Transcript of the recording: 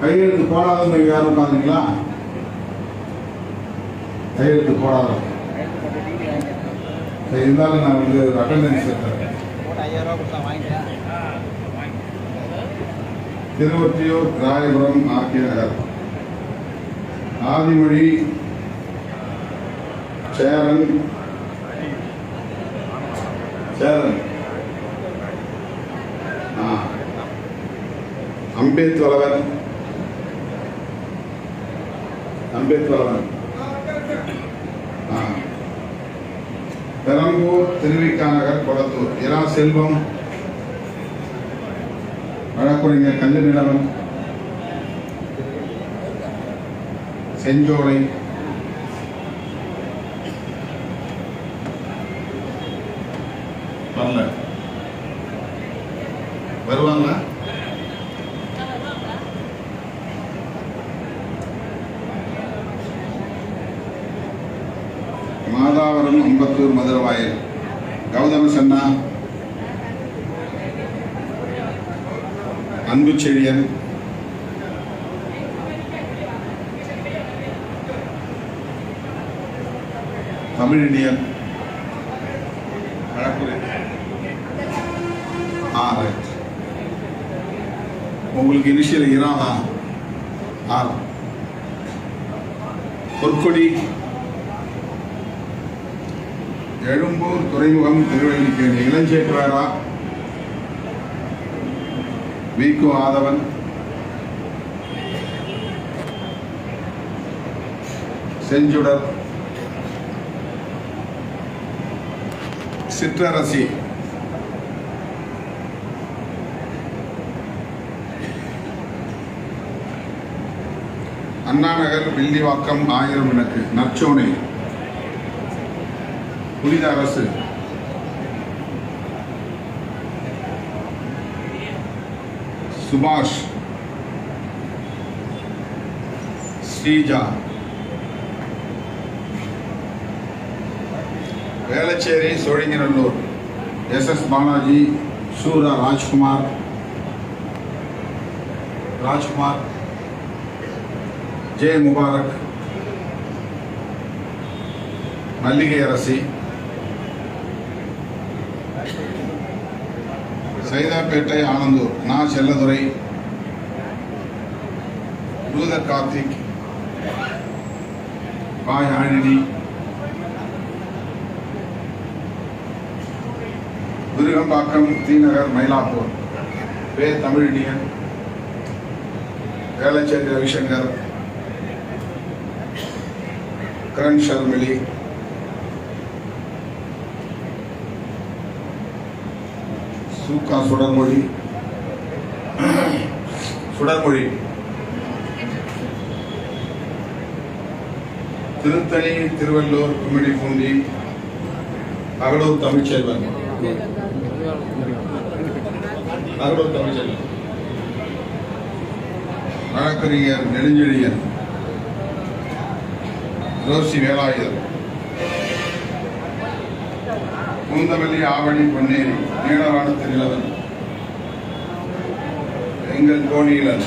கையெழுத்து போடாதவங்க யாரும் உட்காந்துங்களா கையெழுத்து போடாதவங்க. இருந்தாலும் நான் வந்து அட்டண்டன்ஸ் எடுத்துறேன். திருவொற்றியூர் ராயபுரம் ஆர்கே நகர். ஆதிமொழி சேரன். சேரன். ஆ. அம்பேத்கர் ஆ. பெரம்பூர் திருவிக்கா நகர் கொளத்தூர். இரா செல்வம். வழக்குரைஞர் கல்ல நிலவன் செஞ்சோலை. வரல. வருவாங்க மாதாவரம் அம்பத்தூர் மதுரவாயில். கௌதம சன்னா அன்பு செழியன் தமிழினியன் ஆ ரைட் உங்களுக்கு initial Radha R. Porkodi Ezhumbur Thuraimugam Thiruvallikeni V. கு. ஆதவன். செஞ்சுடர். சிற்றரசி. அண்ணாநகர் வில்லிவாக்கம் ஆயிரம் விளக்கு நற்சோனை Punitha Arasu. Subash. Sreeja. Velachery Sholinganallur. S. S. Balaji Soora Rajkumar. Rajkumar. J Mubarak Malligai Arasi Saidapet Anandur நான் செல்லதுரை ரூதர் கார்த்திக் பாய் ஆழினி விருகம்பாக்கம் தீநகர் மயிலாப்பூர் பே தமிழினியன் வேளச்சேரி ரவிசங்கர் கிரண் ஷர்மிலி சூக்கா சுடர்மொழி சுடர்மொழி திருத்தணி திருவள்ளூர் கும்மிடி பூண்டி அகலூர் தமிழ்ச்செல்வன். அகலூர் தமிழ்ச்செல்வன். வழக்கறிஞர் நெடுஞ்செழியன். ரோசி வேலாயுதர் பூந்தமல்லி ஆவணி பொன்னேரி நீளவானத்து நிலவன் எங்கள் கோணியிலன்.